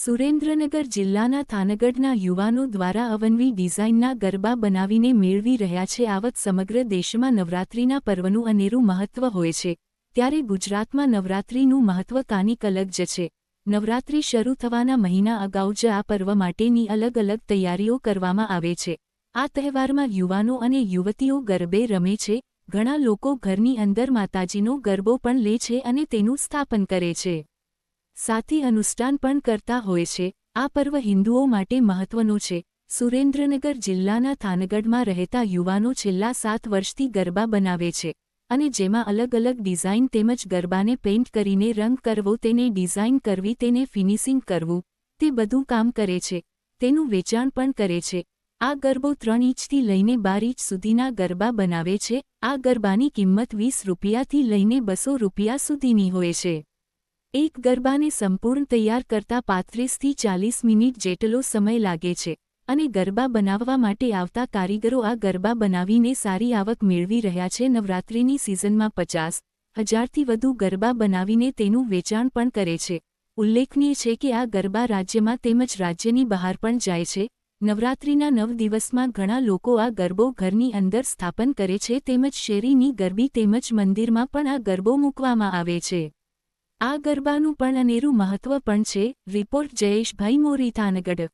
સુરેન્દ્રનગર જિલ્લાના થાનગઢના યુવાનો દ્વારા અવનવી ડિઝાઇનના ગરબા બનાવીને મેળવી રહ્યા છે. આવત સમગ્ર દેશમાં નવરાત્રિના પર્વનું અનેરું મહત્વ હોય છે. ત્યારે ગુજરાતમાં નવરાત્રિનું મહત્વ કાનિક અલગ જ છે. નવરાત્રિ શરૂ થવાના મહિના અગાઉ જ આ પર્વ માટેની અલગ અલગ તૈયારીઓ કરવામાં આવે છે. આ તહેવારમાં યુવાનો અને યુવતીઓ ગરબે રમે છે. ઘણા લોકો ઘરની અંદર માતાજીનો ગરબો પણ લે છે અને તેનું સ્થાપન કરે છે. સાથે અનુષ્ઠાન પણ કરતા હોય છે. આ પર્વ હિન્દુઓ માટે મહત્વનો છે. સુરેન્દ્રનગર જિલ્લાના થાનગઢમાં રહેતા યુવાનો છેલ્લા સાત વર્ષથી ગરબા બનાવે છે અને જેમાં અલગ અલગ ડિઝાઇન તેમજ ગરબાને પેઇન્ટ કરીને રંગ કરવો, તેને ડિઝાઇન કરવી, તેને ફિનિશિંગ કરવું, તે બધું કામ કરે છે. તેનું વેચાણ પણ કરે છે. આ ગરબો ત્રણ ઇંચથી લઈને બાર ઇંચ સુધીના ગરબા બનાવે છે. આ ગરબાની કિંમત વીસ રૂપિયાથી લઈને બસો રૂપિયા સુધીની હોય છે. એક ગરબાને સંપૂર્ણ તૈયાર કરતા પાંત્રીસથી ચાલીસ મિનિટ જેટલો સમય લાગે છે અને ગરબા બનાવવા માટે આવતા કારીગરો આ ગરબા બનાવીને સારી આવક મેળવી રહ્યા છે. નવરાત્રિની સિઝનમાં પચાસ હજારથી વધુ ગરબા બનાવીને તેનું વેચાણ પણ કરે છે. ઉલ્લેખનીય છે કે આ ગરબા રાજ્યમાં તેમજ રાજ્યની બહાર પણ જાય છે. નવરાત્રિના નવ દિવસમાં ઘણા લોકો આ ગરબો ઘરની અંદર સ્થાપન કરે છે તેમજ શેરીની ગરબી તેમજ મંદિરમાં પણ આ ગરબો મૂકવામાં આવે છે. આ ગરબાનું પણ અનેરું મહત્વ પણ છે. રિપોર્ટ જયેશભાઈ મોરી થાનગઢ